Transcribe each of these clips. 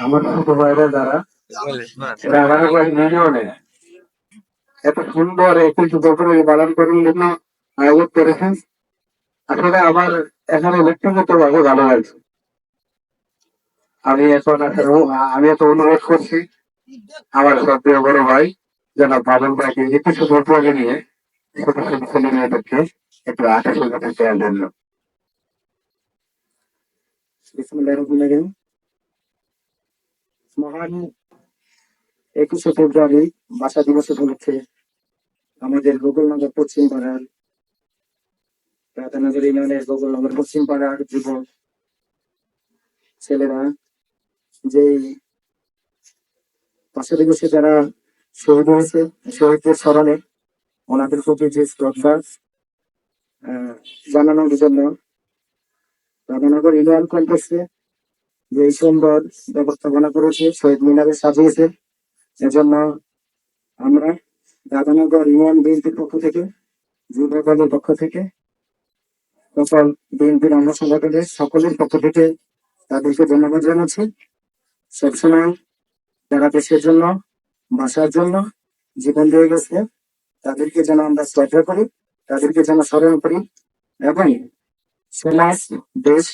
আমার এত সুন্দর একুশে পালন করার জন্য আয়োজন করেছেন আসলে আমার এখানে ব্যক্তিগত ভাবে ভালো লাগছে আমি এখন আমি এত অনুরোধ করছি। আমার সবচেয়ে বড় ভাই যেন বাদল ভাইকে একুশে ফেব্রুয়ারি নিয়ে ছোট ছোট ছেলে মেয়েদেরকে একটু আঠাশে কাছে দেওয়ার জন্য। মহান একুশে ফেব্রুয়ারি ভাষা দিবস উপলক্ষে আমাদের গোকুলনগর পশ্চিম পাড়ার রাধানগর ইউনিয়নের গোকুলনগর পশ্চিম পাড়ার যুবক ছেলেরা যেই দিবসে যারা শহীদ হয়েছে, শহীদদের স্মরণে ওনাদের প্রতি যে শ্রদ্ধা জানানোর জন্য রাধানগর ইউনিয়ন কমপ্লেক্সে যে সুন্দর ব্যবস্থাপনা করেছে, শহীদ মিনারে সাজিয়েছে, এজন্য আমরা রাধানগর ইউনিয়ন বিএনপির পক্ষ থেকে, যুব পক্ষ থেকে, সকল বিএনপির অঙ্গ সংগঠনের সকলের পক্ষ থেকে তাদেরকে ধন্যবাদ জানাচ্ছি। সবসময় যারা দেশের জন্য ভাষার জন্য জীবন দিয়ে গেছে। তাদেরকে যেন আমরা শ্রদ্ধা করি, তাদেরকে যেন স্মরণ করি এবং সমাজ, দেশ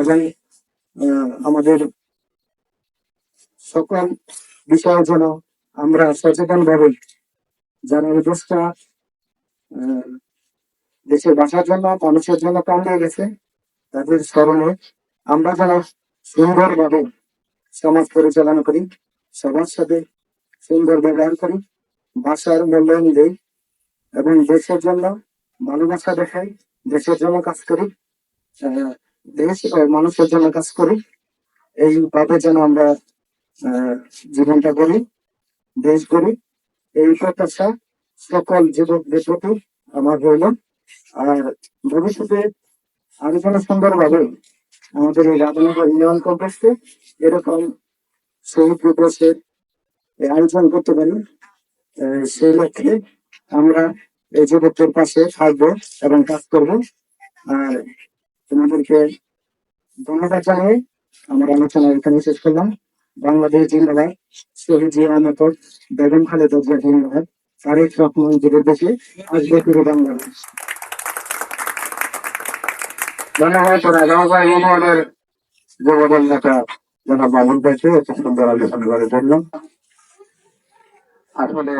এবং আমাদের সকল বিষয়ে যেন আমরা সচেতন ভাবে যারা এই দেশটা দেশের বাঁচার জন্য, মানুষের জন্য কাম হয়ে গেছে। তাদের স্মরণে আমরা যেন সুন্দরভাবে সমাজ পরিচালনা করি। সবার সাথে সুন্দর ব্যবহার করি, ভাষার মূল্যায়ন দেই এবং দেশের জন্য ভালোবাসা দেখাই, দেশের জন্য কাজ করি দেশ ও মানুষের জন্য কাজ করি। এই এইভাবে যেন আমরা জীবনটা করি দেশ করি এই প্রত্যাশা সকল যুবকদের প্রতি আমার রইল। আর ভবিষ্যতে আরও যেন সুন্দরভাবে আমাদের এই রাধানগর ইউনিয়ন কমপ্লেক্সে এরকম দিবসের এই আয়োজন করতে পারি। সেই লক্ষ্যে আমরা এই যুবকদের পাশে থাকব এবং কাজ করব। আর তোমাদেরকে ধন্যবাদ জানিয়ে আমার আলোচনা এখানে শেষ করলাম। বাংলাদেশ জিন্দাবাদ। শহীদ জিয়া আহমেদ বেগম খালেদা জিয়া জিন্দাবাদ। তারেক রহমান জীবের দেশে আসবে পুরো বাংলাদেশ। ইউনিয়নের যুবদল নেতা। জনাব বামন পেয়েছে এত আসলে